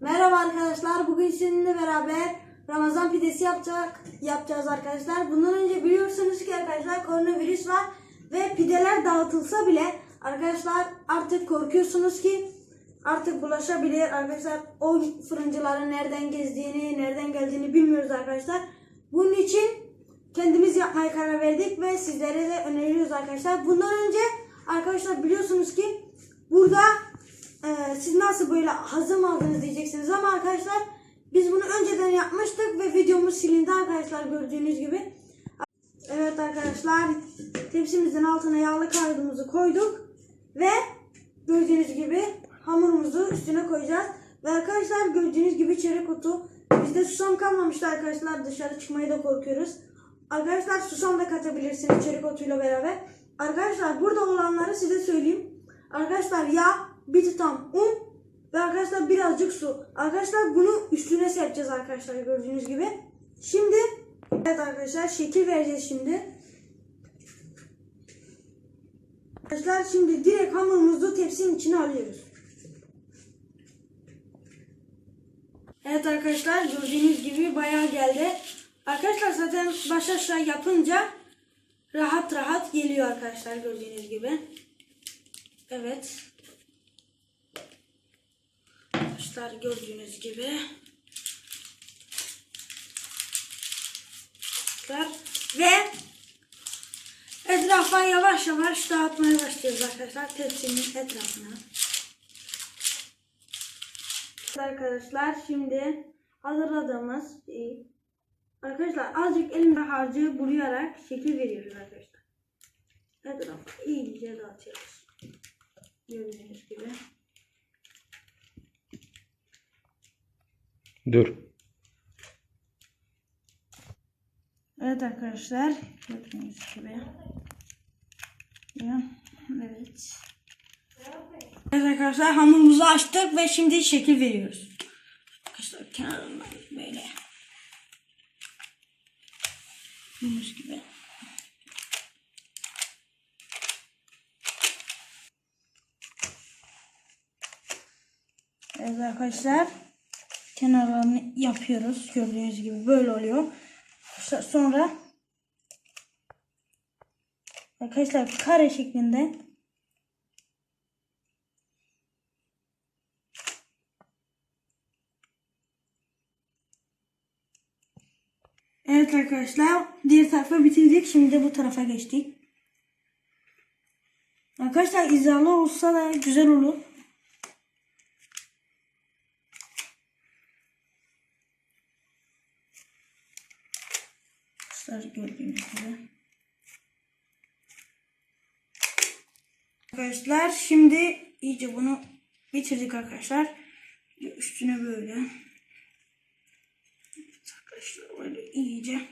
Merhaba arkadaşlar. Bugün sizinle beraber Ramazan pidesi yapacak yapacağız arkadaşlar. Bundan önce biliyorsunuz ki arkadaşlar koronavirüs var ve pideler dağıtılsa bile arkadaşlar artık korkuyorsunuz ki artık bulaşabilir arkadaşlar. O fırıncıların nereden gezdiğini, nereden geldiğini bilmiyoruz arkadaşlar. Bunun için kendimiz yapmaya karar verdik ve sizlere de öneriyoruz arkadaşlar. Bundan önce arkadaşlar biliyorsunuz ki burada ee, siz nasıl böyle hazır mı aldınız diyeceksiniz ama arkadaşlar biz bunu önceden yapmıştık ve videomuz silindi arkadaşlar gördüğünüz gibi. Evet arkadaşlar tepsimizin altına yağlı kağıdımızı koyduk ve gördüğünüz gibi hamurumuzu üstüne koyacağız. Ve arkadaşlar gördüğünüz gibi çörek otu bizde susam kalmamıştı arkadaşlar dışarı çıkmaya da korkuyoruz. Arkadaşlar susam da katabilirsiniz çörek otuyla beraber. Arkadaşlar burada olanları size söyleyeyim. Arkadaşlar yağ, bir tutam un ve arkadaşlar birazcık su. Arkadaşlar bunu üstüne serpeceğiz arkadaşlar gördüğünüz gibi. Şimdi evet arkadaşlar şekil vereceğiz şimdi. Arkadaşlar şimdi direkt hamurumuzu tepsinin içine alıyoruz. Evet arkadaşlar gördüğünüz gibi bayağı geldi. Arkadaşlar zaten baş aşağı yapınca rahat rahat geliyor arkadaşlar gördüğünüz gibi. Evet. Arkadaşlar gördüğünüz gibi. Ve etrafa yavaş yavaş dağıtmaya başlıyoruz arkadaşlar tepsinin etrafına. Arkadaşlar şimdi hazırladığımız şeyi arkadaşlar azıcık elimde harcı bulayarak şekil veriyoruz arkadaşlar. Etrafa iyice dağıtıyoruz. Gördüğünüz gibi. Dur. Evet arkadaşlar gördüğünüz gibi. Evet. Evet arkadaşlar hamurumuzu açtık ve şimdi şekil veriyoruz. Arkadaşlar kenarından böyle. Yumuş gibi. Evet arkadaşlar kenarlarını yapıyoruz. Gördüğünüz gibi böyle oluyor. Sonra arkadaşlar kare şeklinde Evet arkadaşlar diğer tarafa bitirdik. Şimdi de bu tarafa geçtik. Arkadaşlar izalı olsa da güzel olur. Arkadaşlar gördüğünüz gibi. Arkadaşlar şimdi iyice bunu bitirdik arkadaşlar. Üstüne böyle. Evet arkadaşlar böyle iyice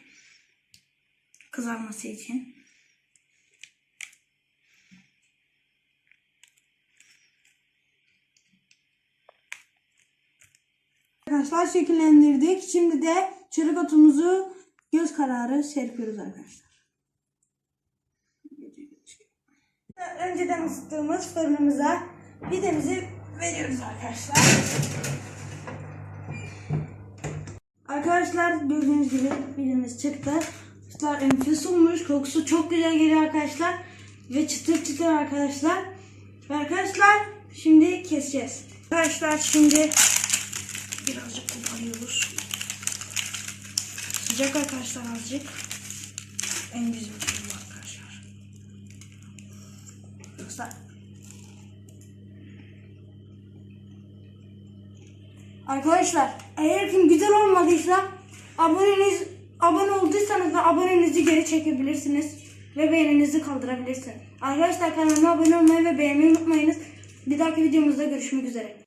kızarması için. Arkadaşlar şekillendirdik. Şimdi de çörek otumuzu göz kararı serpiyoruz arkadaşlar. Önceden ısıttığımız fırınımıza pidemizi veriyoruz arkadaşlar. Arkadaşlar gördüğünüz gibi pidemiz çıktı. Arkadaşlar enfes olmuş. Kokusu çok güzel geliyor arkadaşlar. Ve çıtır çıtır arkadaşlar. Ve arkadaşlar şimdi keseceğiz. Arkadaşlar şimdi birazcık koparıyoruz. Sıcak arkadaşlar azıcık. En güzel bu arkadaşlar. Arkadaşlar. Arkadaşlar eğer kim güzel olmadıysa aboneniz abone olduysanız da abonenizi geri çekebilirsiniz ve beğeninizi kaldırabilirsiniz. Arkadaşlar kanalıma abone olmayı ve beğenmeyi unutmayınız. Bir dahaki videomuzda görüşmek üzere.